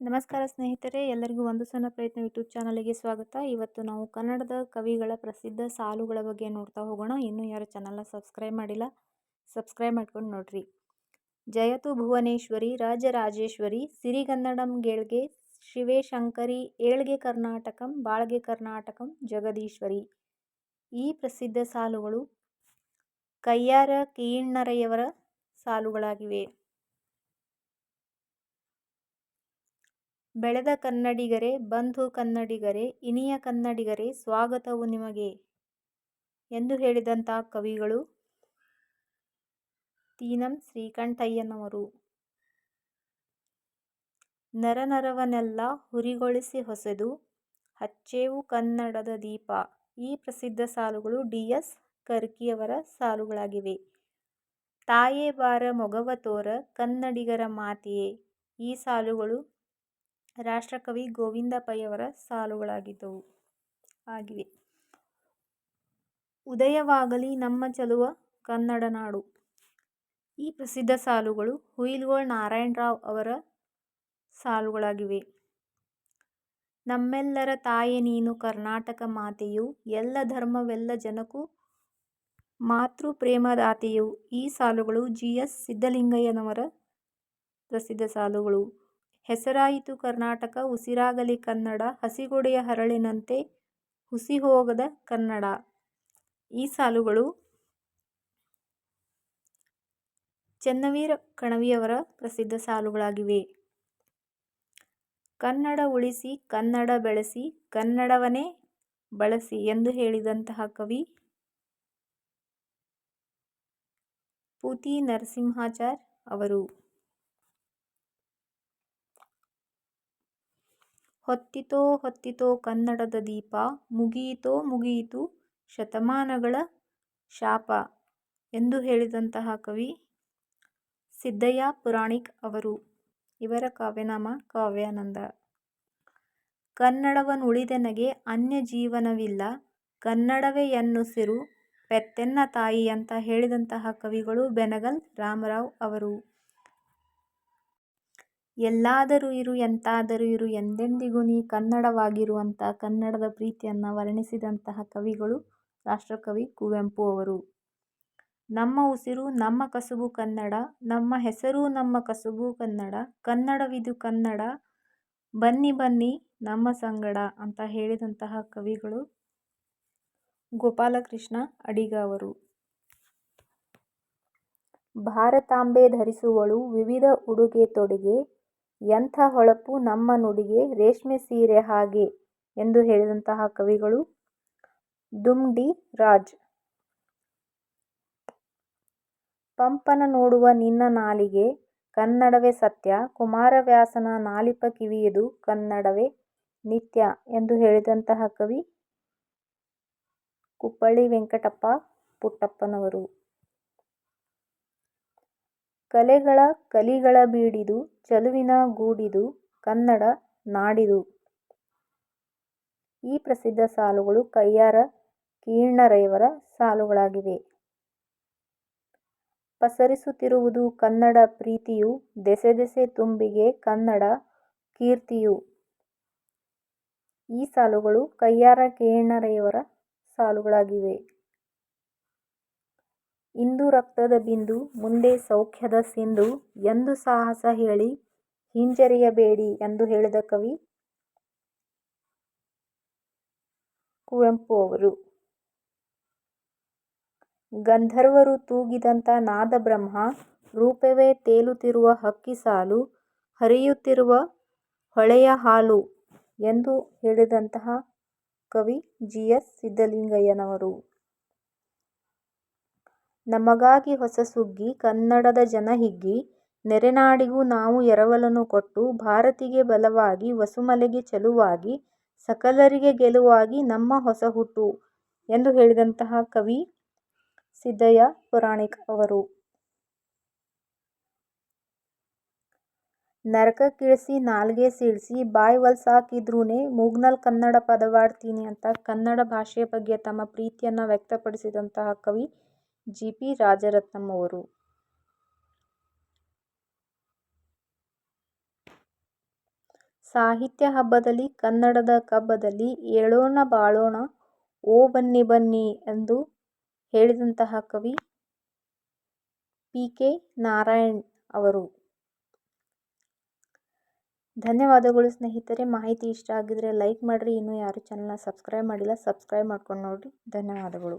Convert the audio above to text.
ನಮಸ್ಕಾರ ಸ್ನೇಹಿತರೆ, ಎಲ್ಲರಿಗೂ ಒಂದು ಸಣ್ಣ ಪ್ರಯತ್ನ ಯೂಟ್ಯೂಬ್ ಚಾನಲಿಗೆ ಸ್ವಾಗತ. ಇವತ್ತು ನಾವು ಕನ್ನಡದ ಕವಿಗಳ ಪ್ರಸಿದ್ಧ ಸಾಲುಗಳ ಬಗ್ಗೆ ನೋಡ್ತಾ ಹೋಗೋಣ. ಇನ್ನೂ ಯಾರು ಚಾನಲ್ನ ಸಬ್ಸ್ಕ್ರೈಬ್ ಮಾಡಿಲ್ಲ ಸಬ್ಸ್ಕ್ರೈಬ್ ಮಾಡ್ಕೊಂಡು ನೋಡ್ರಿ. ಜಯತು ಭುವನೇಶ್ವರಿ, ರಾಜರಾಜೇಶ್ವರಿ, ಸಿರಿಗನ್ನಡಂ ಗೇಳ್ಗೆ ಶಿವೇ ಶಂಕರಿ ಏಳ್ಗೆ ಕರ್ನಾಟಕಂ, ಬಾಳ್ಗೆ ಕರ್ನಾಟಕಂ, ಜಗದೀಶ್ವರಿ. ಈ ಪ್ರಸಿದ್ಧ ಸಾಲುಗಳು ಕಯ್ಯಾರ, ಕೀಣ್ಣರೆಯವರ ಸಾಲುಗಳಾಗಿವೆ. ಬೆಳೆದ ಕನ್ನಡಿಗರೇ, ಬಂಧು ಕನ್ನಡಿಗರೇ, ಇನಿಯ ಕನ್ನಡಿಗರೇ, ಸ್ವಾಗತವು ನಿಮಗೆ ಎಂದು ಹೇಳಿದಂಥ ಕವಿಗಳು ತೀನಂ ಶ್ರೀಕಂಠಯ್ಯನವರು. ನರನರವನೆಲ್ಲ ಹುರಿಗೊಳಿಸಿ ಹೊಸೆದು, ಹಚ್ಚೇವು ಕನ್ನಡದ ದೀಪ. ಈ ಪ್ರಸಿದ್ಧ ಸಾಲುಗಳು ಡಿ. ಎಸ್. ಕರ್ಕಿಯವರ ಸಾಲುಗಳಾಗಿವೆ. ತಾಯೇ ಬಾರ ಮೊಗವ ತೋರ ಕನ್ನಡಿಗರ ಮಾತೆಯೇ, ಈ ಸಾಲುಗಳು ರಾಷ್ಟ್ರಕವಿ ಗೋವಿಂದ ಪೈಯವರ ಸಾಲುಗಳಾಗಿದ್ದವು, ಆಗಿವೆ. ಉದಯವಾಗಲಿ ನಮ್ಮ ಚಲುವ ಕನ್ನಡ ನಾಡು ಈ ಪ್ರಸಿದ್ಧ ಸಾಲುಗಳು ಹುಯಿಲ್ಗೋಳ್ ನಾರಾಯಣರಾವ್ ಅವರ ಸಾಲುಗಳಾಗಿವೆ. ನಮ್ಮೆಲ್ಲರ ತಾಯಿ ನೀನು ಕರ್ನಾಟಕ ಮಾತೆಯು, ಎಲ್ಲ ಧರ್ಮವೆಲ್ಲ ಜನಕ್ಕೂ ಮಾತೃ ಪ್ರೇಮದಾತೆಯು ಈ ಸಾಲುಗಳು ಜಿ. ಎಸ್. ಸಿದ್ದಲಿಂಗಯ್ಯನವರ ಪ್ರಸಿದ್ಧ ಸಾಲುಗಳು. ಹೆಸರಾಯಿತು ಕರ್ನಾಟಕ, ಉಸಿರಾಗಲಿ ಕನ್ನಡ, ಹಸಿಗೊಡೆಯ ಹರಳಿನಂತೆ ಹುಸಿಹೋಗದ ಕನ್ನಡ. ಈ ಸಾಲುಗಳು ಚೆನ್ನವೀರ ಕಣವಿಯವರ ಪ್ರಸಿದ್ಧ ಸಾಲುಗಳಾಗಿವೆ. ಕನ್ನಡ ಉಳಿಸಿ, ಕನ್ನಡ ಬೆಳೆಸಿ ಕನ್ನಡವನ್ನೇ ಬಳಸಿ ಎಂದು ಹೇಳಿದಂತಹ ಕವಿ ಪೂತಿ ನರಸಿಂಹಾಚಾರ್ ಅವರು. ಹೊತ್ತಿತೋ ಹೊತ್ತಿತೋ ಕನ್ನಡದ ದೀಪ, ಮುಗಿಯಿತೋ ಮುಗಿಯಿತು ಶತಮಾನಗಳ ಶಾಪ ಎಂದು ಹೇಳಿದಂತಹ ಕವಿ ಸಿದ್ದಯ್ಯ ಪುರಾಣಿಕ್ ಅವರು. ಇವರ ಕಾವ್ಯನಾಮ ಕಾವ್ಯಾನಂದ. ಕನ್ನಡವನುಳಿದೆನಗೆ ಅನ್ಯ ಜೀವನವಿಲ್ಲ, ಕನ್ನಡವೇ ಎನ್ನುಸಿರು ಪೆತ್ತೆನ್ನ ತಾಯಿ ಅಂತ ಹೇಳಿದಂತಹ ಕವಿಗಳು ಬೆನಗಲ್ ರಾಮರಾವ್ ಅವರು. ಎಲ್ಲಾದರೂ ಇರು, ಎಂತಾದರೂ ಇರು, ಎಂದೆಂದಿಗೂ ನೀ ಕನ್ನಡವಾಗಿರುವಂಥ ಕನ್ನಡದ ಪ್ರೀತಿಯನ್ನು ವರ್ಣಿಸಿದಂತಹ ಕವಿಗಳು ರಾಷ್ಟ್ರಕವಿ ಕುವೆಂಪು ಅವರು. ನಮ್ಮ ಉಸಿರು, ನಮ್ಮ ಕಸುಬು ಕನ್ನಡ, ನಮ್ಮ ಹೆಸರು, ನಮ್ಮ ಕಸುಬು ಕನ್ನಡ, ಕನ್ನಡವಿದು ಕನ್ನಡ, ಬನ್ನಿ ಬನ್ನಿ, ನಮ್ಮ ಸಂಗಡ ಅಂತ ಹೇಳಿದಂತಹ ಕವಿಗಳು ಗೋಪಾಲಕೃಷ್ಣ ಅಡಿಗ ಅವರು. ಭಾರತಾಂಬೆ ಧರಿಸುವಳು ವಿವಿಧ ಉಡುಗೆ ತೊಡುಗೆ ಎಂಥ ಹೊಳಪು ನಮ್ಮ ನುಡಿಗೆ ರೇಷ್ಮೆ ಸೀರೆ ಹಾಗೆ ಎಂದು ಹೇಳಿದಂತಹ ಕವಿಗಳು. ದುಮ್ ರಾಜ್. ಪಂಪನ ನೋಡುವ ನಿನ್ನ ನಾಲಿಗೆ ಕನ್ನಡವೇ ಸತ್ಯ, ಕುಮಾರವ್ಯಾಸನ ನಾಲಿಪ ಕಿವಿಯದು ಕನ್ನಡವೇ ನಿತ್ಯ ಎಂದು ಹೇಳಿದಂತಹ ಕವಿ ಕುಪ್ಪಳ್ಳಿ ವೆಂಕಟಪ್ಪ ಪುಟ್ಟಪ್ಪನವರು. ಕಲೆಗಳ ಕಲಿಗಳ ಬೀಡಿದು ಚಲುವಿನ ಗೂಡಿದು ಕನ್ನಡ ನಾಡಿದು. ಈ ಪ್ರಸಿದ್ಧ ಸಾಲುಗಳು ಕಯ್ಯಾರ ಕೀರ್ಣರೈವರ ಸಾಲುಗಳಾಗಿವೆ. ಪಸರಿಸುತ್ತಿರುವುದು ಕನ್ನಡ ಪ್ರೀತಿಯು, ದೆಸೆ ದೆಸೆ ತುಂಬಿಗೆ ಕನ್ನಡ ಕೀರ್ತಿಯು. ಈ ಸಾಲುಗಳು ಕಯ್ಯಾರ ಕೀರ್ಣರೈವರ ಸಾಲುಗಳಾಗಿವೆ. ಇಂದು ರಕ್ತದ ಬಿಂದು, ಮುಂದೆ ಸೌಖ್ಯದ ಸಿಂಧು ಎಂದು ಸಾಹಸ ಹೇಳಿ ಹಿಂಜರಿಯಬೇಡಿ ಎಂದು ಹೇಳಿದ ಕವಿ ಕುವೆಂಪು ಅವರು. ಗಂಧರ್ವರು ತೂಗಿದಂಥ ನಾದಬ್ರಹ್ಮ ರೂಪವೇ ತೇಲುತ್ತಿರುವ ಹಕ್ಕಿ ಸಾಲು, ಹರಿಯುತ್ತಿರುವ ಹೊಳೆಯ ಹಾಲು ಎಂದು ಹೇಳಿದಂತಹ ಕವಿ ಜಿ ಎಸ್ ಸಿದ್ದಲಿಂಗಯ್ಯನವರು ನಮಗಾಗಿ ಹೊಸ ಸುಗ್ಗಿ, ಕನ್ನಡದ ಜನ ಹಿಗ್ಗಿ, ನೆರೆನಾಡಿಗೂ ನಾವು ಎರವಲನ್ನು ಕೊಟ್ಟು ಭಾರತಿಗೆ ಬಲವಾಗಿ, ವಸುಮಲೆಗೆ ಚೆಲುವಾಗಿ, ಸಕಲರಿಗೆ ಗೆಲುವಾಗಿ ನಮ್ಮ ಹೊಸ ಹುಟ್ಟು ಎಂದು ಹೇಳಿದಂತಹ ಕವಿ ಸಿದ್ದಯ್ಯ ಪುರಾಣಿಕ್ ಅವರು. ನರಕಕ್ಕಿಳಿಸಿ ನಾಲ್ಗೆ ಸೀಳ್ಸಿ, ಬಾಯ್ ವಲ್ಸಾಕಿದ್ರೂನೇ ಮೂಗ್ನಲ್ ಕನ್ನಡ ಪದವಾಡ್ತೀನಿ ಅಂತ ಕನ್ನಡ ಭಾಷೆಯ ಬಗ್ಗೆ ತಮ್ಮ ಪ್ರೀತಿಯನ್ನು ವ್ಯಕ್ತಪಡಿಸಿದಂತಹ ಕವಿ ಜಿ ಪಿ ರಾಜರತ್ನಂ ಅವರು ಸಾಹಿತ್ಯ ಹಬ್ಬದಲ್ಲಿ, ಕನ್ನಡದ ಕಬ್ಬದಲ್ಲಿ ಏಳೋಣ ಬಾಳೋಣ, ಓ ಬನ್ನಿ ಬನ್ನಿ ಎಂದು ಹೇಳಿದಂತಹ ಕವಿ ಪಿ ಕೆ ನಾರಾಯಣ್ ಅವರು. ಧನ್ಯವಾದಗಳು ಸ್ನೇಹಿತರೆ. ಮಾಹಿತಿ ಇಷ್ಟ ಆಗಿದ್ದರೆ ಲೈಕ್ ಮಾಡಿರಿ. ಇನ್ನೂ ಯಾರು ಚಾನಲ್ನ ಸಬ್ಸ್ಕ್ರೈಬ್ ಮಾಡಿಲ್ಲ, ಸಬ್ಸ್ಕ್ರೈಬ್ ಮಾಡ್ಕೊಂಡು ನೋಡಿರಿ. ಧನ್ಯವಾದಗಳು.